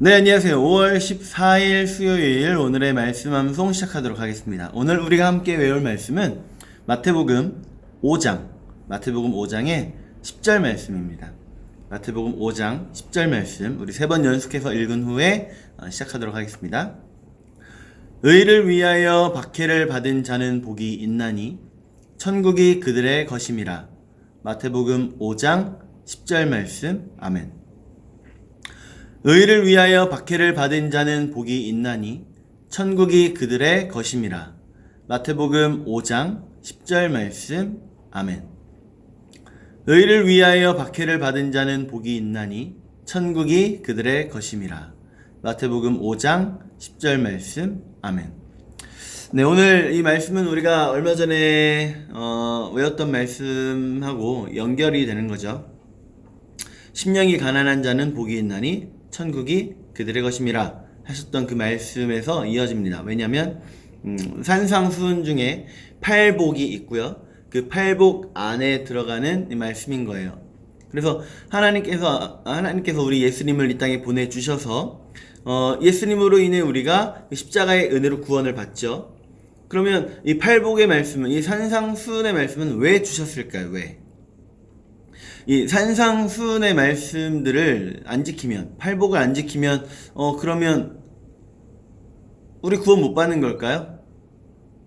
네, 안녕하세요. 5월 14일 수요일 오늘의 말씀 암송 시작하도록 하겠습니다. 오늘 우리가 함께 외울 말씀은 마태복음 5장, 마태복음 5장의 10절 말씀입니다. 마태복음 5장 10절 말씀 우리 세 번 연속해서 읽은 후에 어, 시작하도록 하겠습니다. 의를 위하여 박해를 받은 자는 복이 있나니 천국이 그들의 것임이라. 마태복음 5장 10절 말씀. 아멘. 의를 위하여 박해를 받은 자는 복이 있나니 천국이 그들의 것임이라. 마태복음 5장 10절 말씀. 아멘. 의를 위하여 박해를 받은 자는 복이 있나니 천국이 그들의 것임이라. 마태복음 5장 10절 말씀. 아멘. 네, 오늘 이 말씀은 우리가 얼마 전에 어, 외웠던 말씀하고 연결이 되는 거죠. 심령이 가난한 자는 복이 있나니 천국이 그들의 것임이라 하셨던 그 말씀에서 이어집니다. 왜냐하면 음, 산상수훈 중에 팔복이 있고요. 그 팔복 안에 들어가는 이 말씀인 거예요. 그래서 하나님께서 하나님께서 우리 예수님을 이 땅에 보내 주셔서 어, 예수님으로 인해 우리가 그 십자가의 은혜로 구원을 받죠. 그러면 이 팔복의 말씀은 이 산상수훈의 말씀은 왜 주셨을까요? 왜? 이 산상수훈의 말씀들을 안 지키면 팔복을 안 지키면 어 그러면 우리 구원 못 받는 걸까요?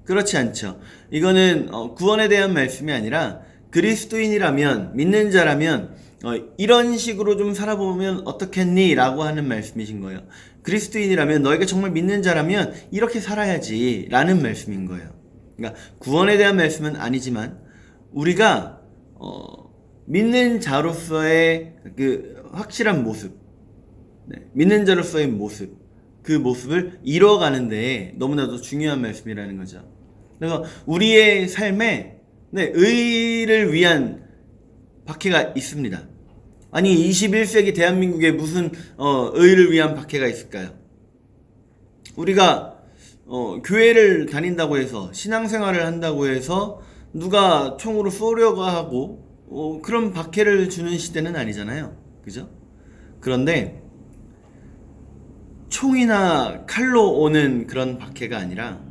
그렇지 않죠. 이거는 어, 구원에 대한 말씀이 아니라 그리스도인이라면 믿는 자라면 어, 이런 식으로 좀 살아보면 어떻겠니? 라고 하는 말씀이신 거예요. 그리스도인이라면 너희가 정말 믿는 자라면 이렇게 살아야지 라는 말씀인 거예요. 그러니까 구원에 대한 말씀은 아니지만 우리가 어, 믿는 자로서의 그 확실한 모습, 네, 믿는 자로서의 모습, 그 모습을 이뤄가는 데 너무나도 중요한 말씀이라는 거죠. 그래서 우리의 삶에 네, 의를 위한 박해가 있습니다. 아니 21세기 대한민국에 무슨 어, 의를 위한 박해가 있을까요? 우리가 어, 교회를 다닌다고 해서 신앙생활을 한다고 해서 누가 총으로 쏘려고 하고 어, 그런 박해를 주는 시대는 아니잖아요. 그죠? 그런데 총이나 칼로 오는 그런 박해가 아니라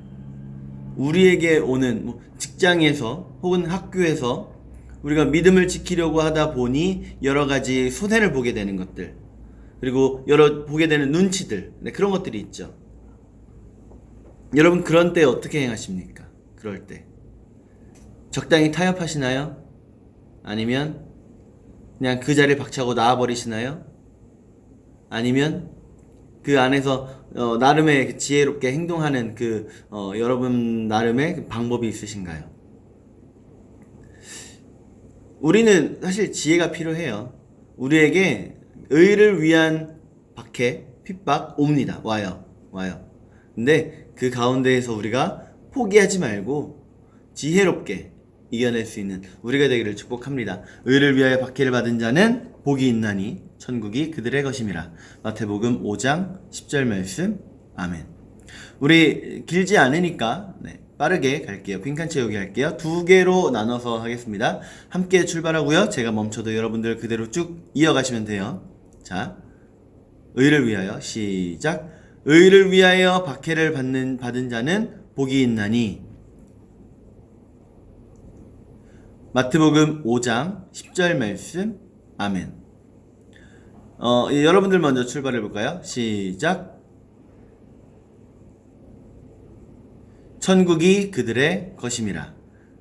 우리에게 오는 뭐 직장에서 혹은 학교에서 우리가 믿음을 지키려고 하다 보니 여러 가지 손해를 보게 되는 것들 그리고 여러 보게 되는 눈치들 네, 그런 것들이 있죠. 여러분 그런 때 어떻게 행하십니까? 그럴 때 적당히 타협하시나요? 아니면 그냥 그 자리에 박차고 나와버리시나요? 아니면 그 안에서 어, 나름의 그 지혜롭게 행동하는 그 어, 여러분 나름의 그 방법이 있으신가요? 우리는 사실 지혜가 필요해요. 우리에게 의를 위한 박해, 핍박 옵니다. 와요. 와요. 근데 그 가운데에서 우리가 포기하지 말고 지혜롭게 이겨낼 수 있는 우리가 되기를 축복합니다. 의를 위하여 박해를 받은 자는 복이 있나니 천국이 그들의 것임이라. 마태복음 5장 10절 말씀. 아멘. 우리 길지 않으니까 네, 빠르게 갈게요. 빈칸 채우기 할게요. 두 개로 나눠서 하겠습니다. 함께 출발하고요. 제가 멈춰도 여러분들 그대로 쭉 이어가시면 돼요. 자, 의를 위하여 시작. 의를 위하여 박해를 받는 받은 자는 복이 있나니 마태복음 5장 10절 말씀. 아멘. 어, 예, 여러분들 먼저 출발해 볼까요? 시작. 천국이 그들의 것임이라.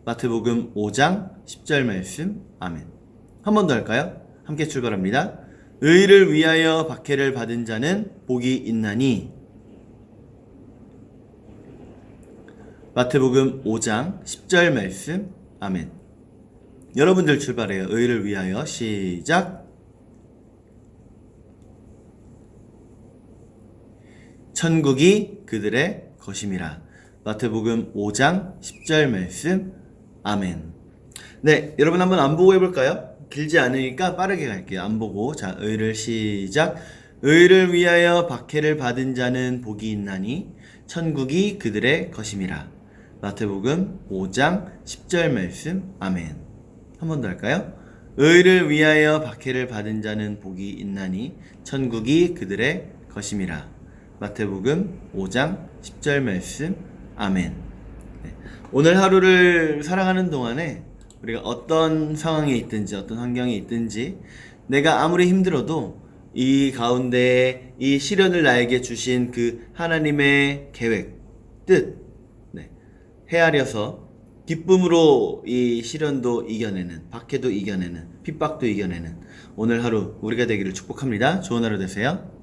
마태복음 5장 10절 말씀. 아멘. 한 번 더 할까요? 함께 출발합니다. 의를 위하여 박해를 받은 자는 복이 있나니. 마태복음 5장 10절 말씀. 아멘. 여러분들 출발해요. 의를 위하여 시작. 천국이 그들의 것임이라. 마태복음 5장 10절 말씀. 아멘. 네, 여러분 한번 안 보고 해볼까요? 길지 않으니까 빠르게 갈게요. 안 보고. 자, 의를 시작. 의를 위하여 박해를 받은 자는 복이 있나니 천국이 그들의 것임이라. 마태복음 5장 10절 말씀. 아멘. 한 번 더 할까요? 의를 위하여 박해를 받은 자는 복이 있나니 천국이 그들의 것임이라. 마태복음 5장 10절 말씀. 아멘. 네. 오늘 하루를 살아가는 동안에 우리가 어떤 상황에 있든지 어떤 환경에 있든지 내가 아무리 힘들어도 이 가운데 이 시련을 나에게 주신 그 하나님의 계획, 뜻, 네. 헤아려서 기쁨으로 이 시련도 이겨내는, 박해도 이겨내는, 핍박도 이겨내는 오늘 하루 우리가 되기를 축복합니다. 좋은 하루 되세요.